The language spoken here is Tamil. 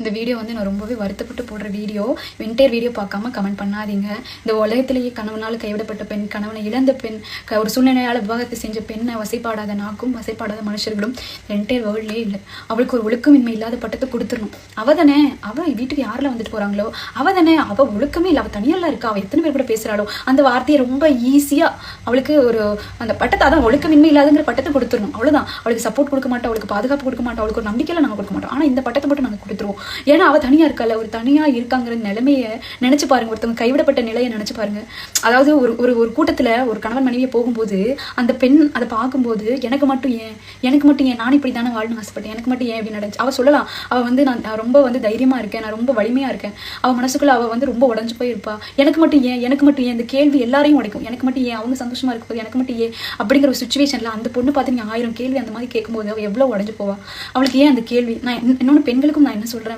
இந்த வீடியோ வந்து நான் ரொம்பவே வருத்தப்பட்டு போடுற வீடியோ வின்டேர் வீடியோ பார்க்காம கமெண்ட் பண்ணாதீங்க. இந்த உலகத்திலேயே கணவனால் கைவிடப்பட்ட பெண் கணவனை இழந்த பெண் க- ஒரு சூழ்நிலையால் விவாகரத்து செஞ்ச பெண்ணை வசைப்பாடாத நாக்கும் வசைப்பாடாத மனுஷர்களும் என்டையர் வேர்ல்ட்லேயே இல்லை. அவளுக்கு ஒரு ஒழுக்கமின்மை இல்லாத பட்டத்தை கொடுத்துடணும். அவ தானே அவள் வீட்டுக்கு யாரில் வந்துட்டு போகிறாங்களோ அவள் தானே அவள் ஒழுக்கமே இல்லை அவள் தனியெல்லாம் இருக்கா? அவள் எத்தனை பேர் கூட பேசுகிறாளோ அந்த வார்த்தையை ரொம்ப ஈஸியாக அவளுக்கு ஒரு அந்த பட்டத்தை அதான் ஒழுக்கமின்மை இல்லாதங்கிற பட்டத்தை கொடுத்துடணும். அவ்வளோதான் அவளுக்கு சப்போர்ட் கொடுக்க மாட்டோம் அவளுக்கு பாதுகாப்பு கொடுக்க மாட்டோம் அவளுக்கு ஒரு நம்பிக்கையில் நாங்கள் கொடுக்க மாட்டோம். ஆனால் இந்த பட்டத்தை மட்டும் நாங்கள் கொடுத்துருவோம். ஏன்னா அவள் தனியாக இருக்கல ஒரு தனியாக இருக்காங்கிற நிலைமையை நினச்சி பாருங்க. ஒருத்தவங்க கைவிடப்பட்ட நிலையை நினச்சி பாருங்க. அதாவது ஒரு ஒரு ஒரு கூட்டத்தில் ஒரு கணவன் மனைவியை போகும்போது அந்த பெண் அதை பார்க்கும்போது எனக்கு மட்டும் ஏன்? எனக்கு மட்டும் ஏன்? நான் இப்படி தானே வாழணும் ஆசைப்பட்டேன். எனக்கு மட்டும் ஏன் அப்படின்னு நடந்துச்சு? அவள் சொல்லலாம். அவள் வந்து நான் ரொம்ப வந்து தைரியமாக இருக்கேன். நான் ரொம்ப வலிமையாக இருக்கேன். அவள் மனசுக்குள்ள அவள் வந்து ரொம்ப உடஞ்சு போயிருப்பா. எனக்கு மட்டும் ஏன்? எனக்கு மட்டும் ஏன்? இந்த கேள்வி எல்லாரையும் உடைக்கும். எனக்கு மட்டும் ஏன்? அவங்க சந்தோஷமாக இருக்கும்போது எனக்கு மட்டும் ஏன்? அப்படிங்கிற ஒரு சுச்சுவேஷனில் அந்த பொண்ணு பார்த்து நீங்க ஆயிரம் கேள்வி அந்த மாதிரி கேட்கும்போது அவள் எவ்வளோ உடஞ்சு போவா? அவளுக்கு ஏன் அந்த கேள்வி? நான் இன்னொன்று பெண்களுக்கும் நான் என்ன சொல்கிறேன்